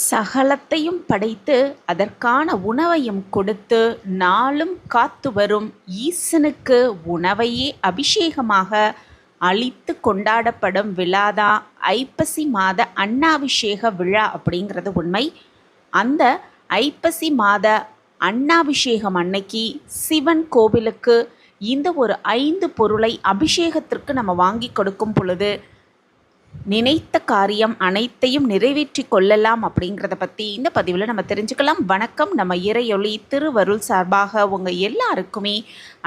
சகலத்தையும் படைத்து அதற்கான உணவையும் கொடுத்து நாளும் காத்து வரும் ஈசனுக்கு உணவையே அபிஷேகமாக அளித்து கொண்டாடப்படும் விழாதான் ஐப்பசி மாத அன்னாபிஷேக விழா அப்படிங்கிறது உண்மை. அந்த ஐப்பசி மாத அன்னாபிஷேகம் அன்னைக்கு சிவன் கோவிலுக்கு இந்த ஒரு ஐந்து பொருளை அபிஷேகத்திற்கு நம்ம வாங்கி கொடுக்கும் பொழுது நினைத்த காரியம் அனைத்தையும் நிறைவேற்றி கொள்ளலாம் அப்படிங்கிறத பற்றி இந்த பதிவில் நம்ம தெரிஞ்சுக்கலாம். வணக்கம். நம்ம இறையொளி திருவருள் சார்பாக உங்கள் எல்லாருக்குமே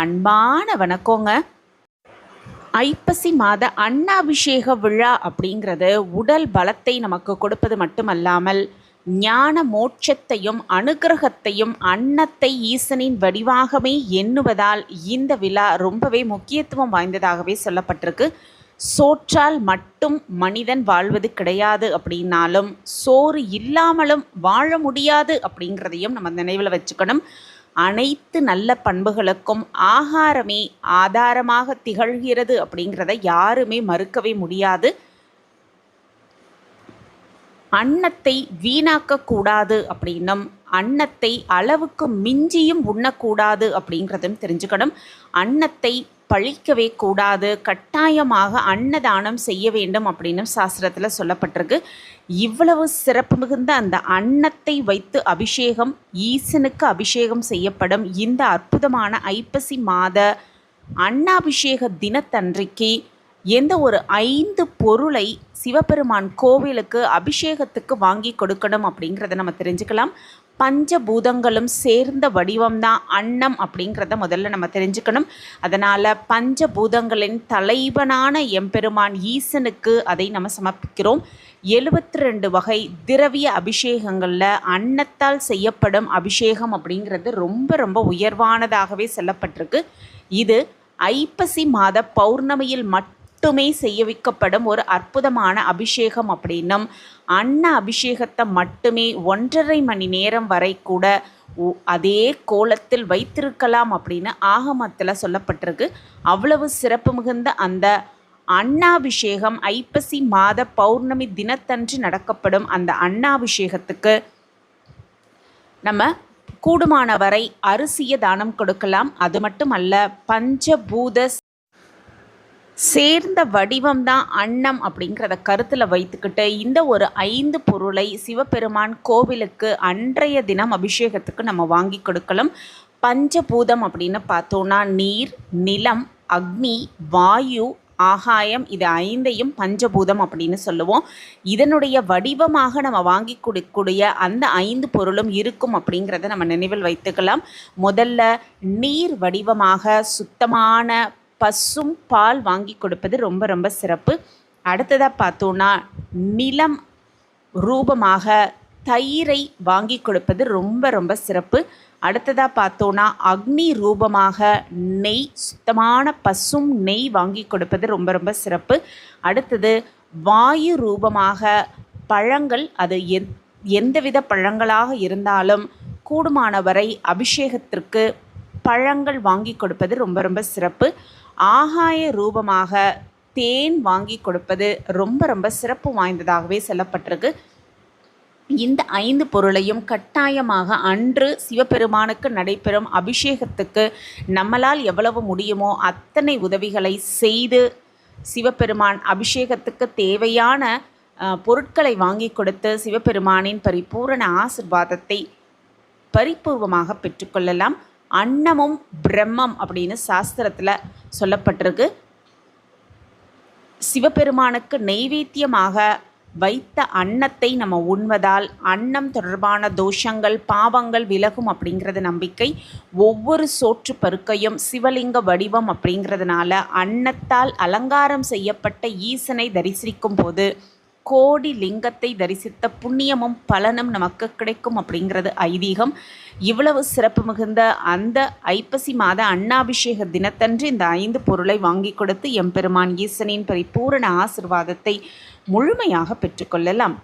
அன்பான வணக்கங்க. ஐப்பசி மாத அன்னாபிஷேக விழா அப்படிங்கிறது உடல் பலத்தை நமக்கு கொடுப்பது மட்டுமல்லாமல் ஞான மோட்சத்தையும் அனுகிரகத்தையும் அன்னத்தை ஈசனின் வடிவாகவே எண்ணுவதால் இந்த விழா ரொம்பவே முக்கியத்துவம் வாய்ந்ததாகவே சொல்லப்பட்டிருக்கு. சோற்றால் மட்டும் மனிதன் வாழ்வது கிடையாது அப்படின்னாலும் சோறு இல்லாமலும் வாழ முடியாது அப்படிங்கிறதையும் நம்ம நினைவில் வச்சுக்கணும். அனைத்து நல்ல பண்புகளுக்கும் ஆகாரமே ஆதாரமாக திகழ்கிறது அப்படிங்கிறத யாருமே மறுக்கவே முடியாது. அன்னத்தை வீணாக்கக்கூடாது அப்படின்னும் அன்னத்தை அளவுக்கு மிஞ்சியும் உண்ணக்கூடாது அப்படிங்கிறதும் தெரிஞ்சுக்கணும். அன்னத்தை பழிக்கவே கூடாது கட்டாயமாக அன்னதானம் செய்ய வேண்டும் அப்படின்னு சாஸ்திரத்தில் சொல்லப்பட்டிருக்கு. இவ்வளவு சிறப்பு மிகுந்த அந்த அன்னத்தை வைத்து அபிஷேகம் ஈசனுக்கு அபிஷேகம் செய்யப்படும் இந்த அற்புதமான ஐப்பசி மாத அன்னாபிஷேக தினத்தன்றைக்கு எந்த ஒரு ஐந்து பொருளை சிவபெருமான் கோவிலுக்கு அபிஷேகத்துக்கு வாங்கி கொடுக்கணும் அப்படிங்கிறத நம்ம தெரிஞ்சுக்கலாம். பஞ்சபூதங்களும் சேர்ந்த வடிவம்தான் அன்னம் அப்படிங்கிறத முதல்ல நம்ம தெரிஞ்சுக்கணும். அதனால் பஞ்சபூதங்களின் தலைவனான எம்பெருமான் ஈசனுக்கு அதை நம்ம சமர்ப்பிக்கிறோம். எழுபத்தி ரெண்டு வகை திரவிய அபிஷேகங்களில் அன்னத்தால் செய்யப்படும் அபிஷேகம் அப்படிங்கிறது ரொம்ப ரொம்ப உயர்வானதாகவே சொல்லப்பட்டிருக்கு. இது ஐப்பசி மாத பௌர்ணமியில் மட்டும் மட்டுமே செய்ய வைக்கப்படும் ஒரு அற்புதமான அபிஷேகம் அப்படின்னும் அன்ன அபிஷேகத்தை மட்டுமே ஒன்றரை மணி நேரம் வரை கூட அதே கோலத்தில் வைத்திருக்கலாம் அப்படின்னு ஆகமத்தில் சொல்லப்பட்டிருக்கு. அவ்வளவு சிறப்பு மிகுந்த அந்த அன்னாபிஷேகம் ஐப்பசி மாத பௌர்ணமி தினத்தன்று நடக்கப்படும் அந்த அன்னாபிஷேகத்துக்கு நம்ம கூடுமான வரை அரிசிய தானம் கொடுக்கலாம். அது மட்டும் அல்ல பஞ்சபூத சேர்ந்த வடிவம் தான் அன்னம் அப்படிங்கிறத கருத்தில் வைத்துக்கிட்டு இந்த ஒரு ஐந்து பொருளை சிவபெருமான் கோவிலுக்கு அன்றைய தினம் அபிஷேகத்துக்கு நம்ம வாங்கி கொடுக்கலாம். பஞ்சபூதம் அப்படின்னு பார்த்தோன்னா நீர் நிலம் அக்னி வாயு ஆகாயம் இது ஐந்தையும் பஞ்சபூதம் அப்படின்னு சொல்லுவோம். இதனுடைய வடிவமாக நம்ம வாங்கி கொடுக்கக்கூடிய அந்த ஐந்து பொருளும் இருக்கும் அப்படிங்கிறத நம்ம நினைவில் வைத்துக்கலாம். முதல்ல நீர் வடிவமாக சுத்தமான பசும் பால் வாங்கி கொடுப்பது ரொம்ப ரொம்ப சிறப்பு. அடுத்ததாக பார்த்தோன்னா நிலம் ரூபமாக தயிரை வாங்கி கொடுப்பது ரொம்ப ரொம்ப சிறப்பு. அடுத்ததாக பார்த்தோன்னா அக்னி ரூபமாக நெய் சுத்தமான பசும் நெய் வாங்கி கொடுப்பது ரொம்ப ரொம்ப சிறப்பு. அடுத்தது வாயு ரூபமாக பழங்கள் அது எந் எந்தவித பழங்களாக இருந்தாலும் கூடுமானவரை அபிஷேகத்திற்கு பழங்கள் வாங்கி கொடுப்பது ரொம்ப ரொம்ப சிறப்பு. ஆகாய ரூபமாக தேன் வாங்கி கொடுப்பது ரொம்ப ரொம்ப சிறப்பு வாய்ந்ததாகவே சொல்லப்பட்டிருக்கு. இந்த ஐந்து பொருளையும் கட்டாயமாக அன்று சிவபெருமானுக்கு நடைபெறும் அபிஷேகத்துக்கு நம்மளால் எவ்வளவு முடியுமோ அத்தனை உதவிகளை செய்து சிவபெருமான் அபிஷேகத்துக்கு தேவையான பொருட்களை வாங்கி கொடுத்து சிவபெருமானின் பரிபூரண ஆசிர்வாதத்தை பரிபூர்வமாக பெற்றுக்கொள்ளலாம் அன்னமும் பிரம்மம் அப்படின்னு சாஸ்திரத்தில் சொல்லப்பட்டிருக்கு. சிவபெருமானுக்கு நெய்வேத்தியமாக வைத்த அன்னத்தை நம்ம உண்வதால் அன்னம் தொடர்பான தோஷங்கள் பாவங்கள் விலகும் அப்படிங்கிறது நம்பிக்கை ஒவ்வொரு சோற்று பருக்கையும் சிவலிங்க வடிவம் அப்படிங்கிறதுனால அன்னத்தால் அலங்காரம் செய்யப்பட்ட ஈசனை தரிசிக்கும் போது கோடி லிங்கத்தை தரிசித்த புண்ணியமும் பலனும் நமக்கு கிடைக்கும் அப்படிங்கிறது ஐதீகம். இவ்வளவு சிறப்பு மிகுந்த அந்த ஐப்பசி மாத அன்னாபிஷேக தினத்தன்று இந்த ஐந்து பொருளை வாங்கி கொடுத்து எம்பெருமான் ஈசனின் பரிபூரண ஆசிர்வாதத்தை முழுமையாக பெற்றுக்கொள்ளலாம்.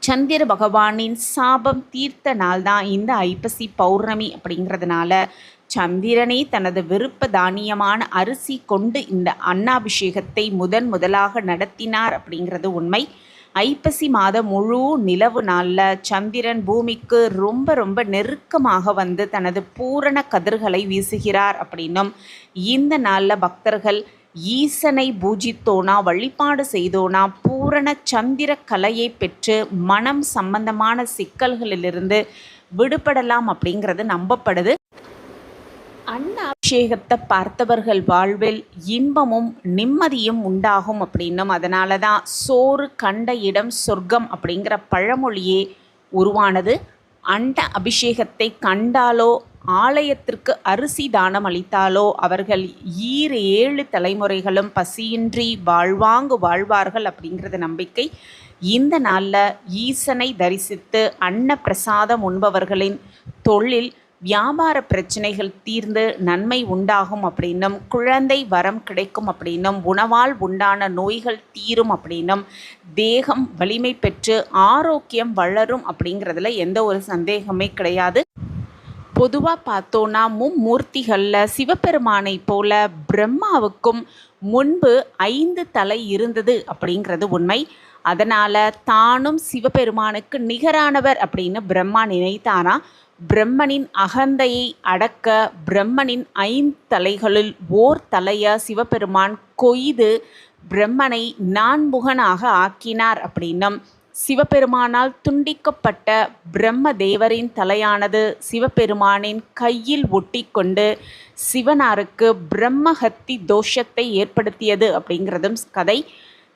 சந்திர பகவானின் சாபம் தீர்த்த நாள் தான் இந்த ஐப்பசி பௌர்ணமி அப்படிங்கிறதுனால சந்திரனே தனது விருப்ப தானியமான அரிசி கொண்டு இந்த அன்னாபிஷேகத்தை முதன் முதலாக நடத்தினார் அப்படிங்கிறது உண்மை. ஐப்பசி மாதம் முழு நிலவு நாளில் சந்திரன் பூமிக்கு ரொம்ப ரொம்ப நெருக்கமாக வந்து தனது பூரண கதிர்களை வீசுகிறார் அப்படின்னும் இந்த நாளில் பக்தர்கள் ஈசனை பூஜித்தோனா வழிபாடு செய்தோனா பூரண சந்திர கலையை பெற்று மனம் சம்பந்தமான சிக்கல்களிலிருந்து விடுபடலாம் அப்படிங்கிறது நம்பப்படுது. அன்னாபிஷேகத்தை பார்த்தவர்கள் வாழ்வில் இன்பமும் நிம்மதியும் உண்டாகும் அப்படின்னும் அதனால தான் சோறு கண்ட இடம் சொர்க்கம் அப்படிங்கிற பழமொழியே உருவானது. அண்ட அபிஷேகத்தை கண்டாலோ ஆலயத்திற்கு அரிசி தானம் அளித்தாலோ அவர்கள் ஈர் ஏழு தலைமுறைகளும் பசியின்றி வாழ்வாங்கு வாழ்வார்கள் அப்படிங்கிறது நம்பிக்கை. இந்த நாளில் ஈசனை தரிசித்து அன்ன பிரசாதம் உண்பவர்களின் தொழில் வியாபார பிரச்சனைகள் தீர்ந்து நன்மை உண்டாகும் அப்படின்னும் குழந்தை வரம் கிடைக்கும் அப்படின்னும் உணவால் உண்டான நோய்கள் தீரும் அப்படின்னும் தேகம் வலிமை பெற்று ஆரோக்கியம் வளரும் அப்படிங்கிறதுல எந்த ஒரு சந்தேகமே கிடையாது. பொதுவாக பார்த்தோன்னா மும்மூர்த்திகளில் சிவபெருமானை போல பிரம்மாவுக்கும் முன்பு ஐந்து தலை இருந்தது அப்படிங்கிறது உண்மை. அதனால் தானும் சிவபெருமானுக்கு நிகரானவர் அப்படின்னு பிரம்மா நினைத்தாராம் பிரம்மனின் அகந்தையை அடக்க பிரம்மனின் ஐந்தலைகளில் ஓர் தலைய சிவபெருமான் கொய்து பிரம்மனை நான்முகனாக ஆக்கினார் அப்படின்னும் சிவபெருமானால் துண்டிக்கப்பட்ட பிரம்ம தேவரின் தலையானது சிவபெருமானின் கையில் ஒட்டிக்கொண்டு சிவனாருக்கு பிரம்மஹத்தி தோஷத்தை ஏற்படுத்தியது அப்படிங்கிறதும் கதை.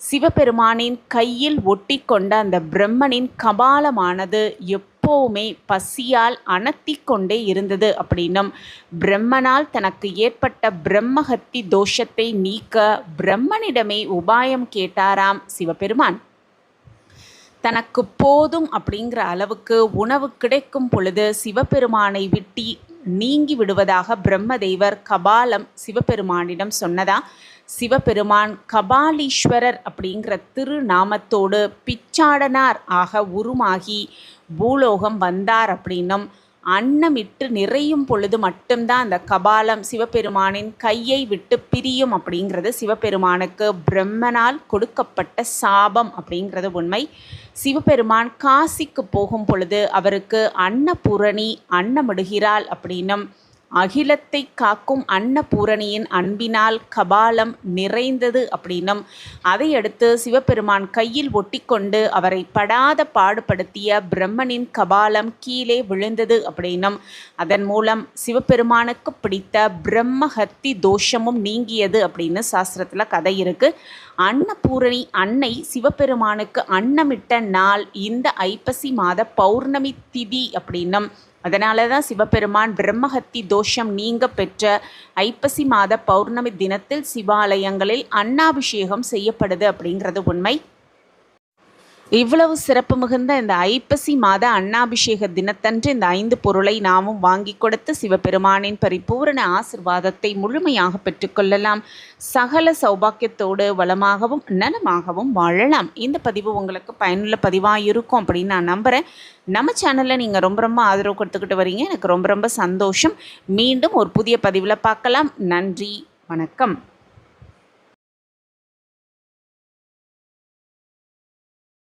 சிவபெருமானின் கையில் ஒட்டி கொண்ட அந்த பிரம்மனின் கபாலமானது எப்போவுமே பசியால் அனத்தி கொண்டே இருந்தது அப்படின்னும். பிரம்மனால் தனக்கு ஏற்பட்ட பிரம்மஹத்தி தோஷத்தை நீக்க பிரம்மனிடமே உபாயம் கேட்டாராம் சிவபெருமான். தனக்கு போதும் அப்படிங்கிற அளவுக்கு உணவு கிடைக்கும் பொழுது சிவபெருமானை விட்டி நீங்கி விடுவதாக பிரம்மதேவர் கபாலம் சிவபெருமானிடம் சொன்னதா? சிவபெருமான் கபாலீஸ்வரர் அப்படிங்கிற திருநாமத்தோடு பிச்சாடனார் ஆக உருமாகி பூலோகம் வந்தார் அப்படின்னும் அன்னமிட்டு நிறையும் பொழுது மட்டும்தான் அந்த கபாலம் சிவபெருமானின் கையை விட்டு பிரியும் அப்படிங்கிறது சிவபெருமானுக்கு பிரம்மனால் கொடுக்கப்பட்ட சாபம் அப்படிங்கிறது உண்மை. சிவபெருமான் காசிக்கு போகும் பொழுது அவருக்கு அன்னபூரணி அன்னமிடுகிறாள் அப்படின்னும் அகிலத்தை காக்கும் அன்னபூரணியின் அன்பினால் கபாலம் நிறைந்தது அப்படின்னும். அதையடுத்து சிவபெருமான் கையில் ஒட்டிக்கொண்டு அவரை படாத பாடுபடுத்திய பிரம்மனின் கபாலம் கீழே விழுந்தது அப்படின்னும். அதன் மூலம் சிவபெருமானுக்கு பிடித்த பிரம்மஹத்தி தோஷமும் நீங்கியது அப்படின்னு சாஸ்திரத்தில் கதை இருக்குது அன்னபூரணி அன்னை சிவபெருமானுக்கு அன்னமிட்ட நாள் இந்த ஐப்பசி மாத பௌர்ணமி திதி அப்படின்னும். அதனால தான் சிவபெருமான் பிரம்மஹத்தி தோஷம் நீங்க பெற்ற ஐப்பசி மாத பௌர்ணமி தினத்தில் சிவாலயங்களில் அன்னாபிஷேகம் செய்யப்படுது அப்படிங்கிறது உண்மை. இவ்வளவு சிறப்பு மிகுந்த இந்த ஐப்பசி மாத அன்னாபிஷேக தினத்தன்று இந்த ஐந்து பொருளை நாமும் வாங்கி கொடுத்து சிவபெருமானின் பரிபூரண ஆசிர்வாதத்தை முழுமையாக பெற்றுக்கொள்ளலாம் சகல சௌபாக்கியத்தோடு வளமாகவும் நலமாகவும் வாழலாம். இந்த பதிவு உங்களுக்கு பயனுள்ள பதிவாக இருக்கும் அப்படின்னு நான் நம்புகிறேன் நம்ம சேனலில் நீங்கள் ரொம்ப ரொம்ப ஆதரவு கொடுத்துக்கிட்டு வரீங்க. எனக்கு ரொம்ப ரொம்ப சந்தோஷம். மீண்டும் ஒரு புதிய பதிவில் பார்க்கலாம். நன்றி. வணக்கம்.